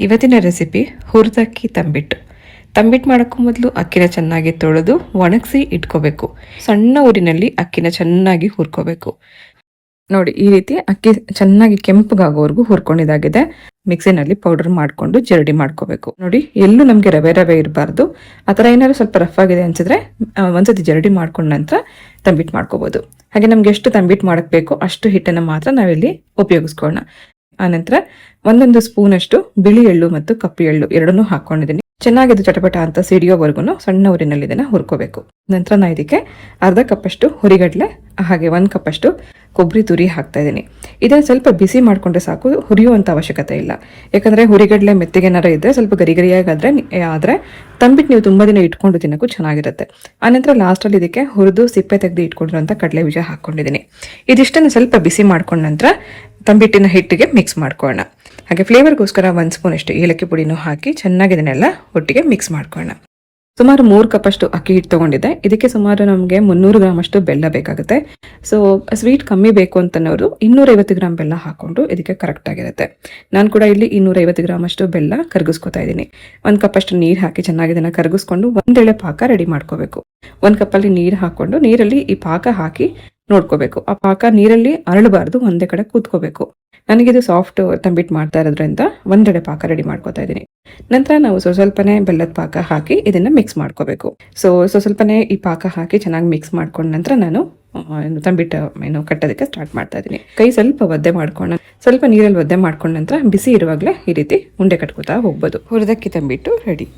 ಇವತ್ತಿನ ರೆಸಿಪಿ ಹುರಿದಕ್ಕಿ ತಂಬಿಟ್ಟು ತಂಬಿಟ್ಟು ಮಾಡೋಕ್ಕೂ ಮೊದಲು ಅಕ್ಕಿನ ಚೆನ್ನಾಗಿ ತೊಳೆದು ಒಣಗಿಸಿ ಇಟ್ಕೋಬೇಕು. ಸಣ್ಣ ಊರಿನಲ್ಲಿ ಅಕ್ಕಿನ ಚೆನ್ನಾಗಿ ಹುರ್ಕೋಬೇಕು. ನೋಡಿ, ಈ ರೀತಿ ಅಕ್ಕಿ ಚೆನ್ನಾಗಿ ಕೆಂಪಗಾಗೋವರೆಗೂ ಹುರ್ಕೊಂಡಿದ್ದಾಗಿದೆ. ಮಿಕ್ಸಿನಲ್ಲಿ ಪೌಡರ್ ಮಾಡಿಕೊಂಡು ಜರಡಿ ಮಾಡ್ಕೋಬೇಕು. ನೋಡಿ, ಎಲ್ಲೂ ನಮಗೆ ರವೆ ರವೆ ಇರಬಾರ್ದು. ಆ ಥರ ಏನಾದ್ರು ಸ್ವಲ್ಪ ರಫ್ ಆಗಿದೆ ಅನ್ಸಿದ್ರೆ ಒಂದ್ಸತಿ ಜರಡಿ ಮಾಡ್ಕೊಂಡ ನಂತರ ತಂಬಿಟ್ಟು ಮಾಡ್ಕೋಬೋದು. ಹಾಗೆ ನಮ್ಗೆ ಎಷ್ಟು ತಂಬಿಟ್ಟು ಮಾಡಕ್ ಬೇಕು ಅಷ್ಟು ಹಿಟ್ಟನ್ನು ಮಾತ್ರ ನಾವಿಲ್ಲಿ ಉಪಯೋಗಿಸ್ಕೊಳ್ಳೋಣ. ಆನಂತರ ಒಂದೊಂದು ಸ್ಪೂನ್ ಅಷ್ಟು ಬಿಳಿ ಎಳ್ಳು ಮತ್ತು ಕಪ್ಪು ಎಳ್ಳು ಎರಡನ್ನೂ ಹಾಕೊಂಡಿದ್ದೀನಿ ಚೆನ್ನಾಗಿ ಇದು ಚಟಪಟ ಅಂತ ಸಿಡಿಯೋವರೆಗೂ ಸಣ್ಣ ಊರಿನಲ್ಲಿ ಇದನ್ನ ಹುರ್ಕೋಬೇಕು. ನಂತರ ನಾ ಇದಕ್ಕೆ ಅರ್ಧ ಕಪ್ಪಷ್ಟು ಹುರಿಗಡ್ಲೆ, ಹಾಗೆ ಒಂದು ಕಪ್ಪಷ್ಟು ಕೊಬ್ಬರಿ ತುರಿ ಹಾಕ್ತಾ ಇದ್ದೀನಿ. ಇದನ್ನ ಸ್ವಲ್ಪ ಬಿಸಿ ಮಾಡ್ಕೊಂಡ್ರೆ ಸಾಕು, ಹುರಿಯುವಂತ ಅವಶ್ಯಕತೆ ಇಲ್ಲ. ಯಾಕಂದ್ರೆ ಹುರಿಗಡಲೆ ಮೆತ್ತಿಗೆನಾರ ಇದ್ರೆ ಸ್ವಲ್ಪ ಗರಿ ಗರಿಯಾಗಾದ್ರೆ ಆದ್ರೆ ತಂಬಿಟ್ಟು ನೀವು ತುಂಬಾ ದಿನ ಇಟ್ಕೊಂಡು ತಿನ್ನಕ್ಕೂ ಚೆನ್ನಾಗಿರುತ್ತೆ. ಆನಂತರ ಲಾಸ್ಟಲ್ಲಿ ಇದಕ್ಕೆ ಹುರಿದು ಸಿಪ್ಪೆ ತೆಗೆದು ಇಟ್ಕೊಂಡಿರುವಂತ ಕಡಲೆ ಬೀಜ ಹಾಕೊಂಡಿದ್ದೀನಿ ಇದಿಷ್ಟನ್ನು ಸ್ವಲ್ಪ ಬಿಸಿ ಮಾಡ್ಕೊಂಡ ನಂತರ ತಂಬಿಟ್ಟಿನ ಹಿಟ್ಟಿಗೆ ಮಿಕ್ಸ್ ಮಾಡ್ಕೊಳ್ಳೋಣ. ಹಾಗೆ ಫ್ಲೇವರ್ಗೋಸ್ಕರ ಒಂದು ಸ್ಪೂನ್ ಅಷ್ಟು ಏಲಕ್ಕಿ ಪುಡಿನೂ ಹಾಕಿ ಚೆನ್ನಾಗಿ ಇದನ್ನೆಲ್ಲ ಒಟ್ಟಿಗೆ ಮಿಕ್ಸ್ ಮಾಡ್ಕೊಳ್ಳೋಣ. ಸುಮಾರು ಮೂರು ಕಪ್ಪಷ್ಟು ಅಕ್ಕಿ ಹಿಟ್ಟು ತಗೊಂಡಿದ್ದೆ. ಇದಕ್ಕೆ ಸುಮಾರು ನಮಗೆ ಮುನ್ನೂರು ಗ್ರಾಮ್ ಅಷ್ಟು ಬೆಲ್ಲ ಬೇಕಾಗುತ್ತೆ. ಸೊ ಸ್ವೀಟ್ ಕಮ್ಮಿ ಬೇಕು ಅಂತನವರು ಇನ್ನೂರೈವತ್ತು ಗ್ರಾಮ್ ಬೆಲ್ಲ ಹಾಕೊಂಡು ಇದಕ್ಕೆ ಕರೆಕ್ಟ್ ಆಗಿರುತ್ತೆ. ನಾನು ಕೂಡ ಇಲ್ಲಿ ಇನ್ನೂರೈವತ್ತು ಗ್ರಾಮ್ ಅಷ್ಟು ಬೆಲ್ಲ ಕರಗಿಸ್ಕೊತಾ ಇದ್ದೀನಿ. ಒಂದು ಕಪ್ಪಷ್ಟು ನೀರು ಹಾಕಿ ಚೆನ್ನಾಗಿ ಇದನ್ನು ಕರಗಿಸ್ಕೊಂಡು ಒಂದೆಳೆ ಪಾಕ ರೆಡಿ ಮಾಡ್ಕೋಬೇಕು. ಒಂದು ಕಪ್ಪಲ್ಲಿ ನೀರು ಹಾಕೊಂಡು ನೀರಲ್ಲಿ ಈ ಪಾಕ ಹಾಕಿ ನೋಡ್ಕೋಬೇಕು. ಆ ಪಾಕ ನೀರಲ್ಲಿ ಅರಳಬಾರ್ದು, ಒಂದೇ ಕಡೆ ಕೂತ್ಕೋಬೇಕು. ನನಗಿದು ಸಾಫ್ಟ್ ತಂಬಿಟ್ಟು ಮಾಡ್ತಾ ಇರೋದ್ರಿಂದ ಒಂದೆಡೆ ಪಾಕ ರೆಡಿ ಮಾಡ್ಕೋತಾ ಇದ್ದೀನಿ. ನಂತರ ನಾವು ಸ್ವಲ್ಪ ಸ್ವಲ್ಪನೇ ಬೆಲ್ಲದ ಪಾಕ ಹಾಕಿ ಇದನ್ನ ಮಿಕ್ಸ್ ಮಾಡ್ಕೋಬೇಕು. ಸೊ ಸ್ವಲ್ಪ ಸ್ವಲ್ಪನೇ ಈ ಪಾಕ ಹಾಕಿ ಚೆನ್ನಾಗಿ ಮಿಕ್ಸ್ ಮಾಡ್ಕೊಂಡ ನಂತರ ನಾನು ತಂಬಿಟ್ಟು ಏನು ಕಟ್ಟೋದಕ್ಕೆ ಸ್ಟಾರ್ಟ್ ಮಾಡ್ತಾ ಇದ್ದೀನಿ. ಕೈ ಸ್ವಲ್ಪ ಒದ್ದೆ ಮಾಡ್ಕೊಂಡು, ಸ್ವಲ್ಪ ನೀರಲ್ಲಿ ಒದ್ದೆ ಮಾಡ್ಕೊಂಡ ನಂತರ ಬಿಸಿ ಇರುವಾಗಲೇ ಈ ರೀತಿ ಉಂಡೆ ಕಟ್ಕೋತಾ ಹೋಗ್ಬೋದು. ಹುರಿದಕ್ಕಿ ತಂಬಿಟ್ಟು ರೆಡಿ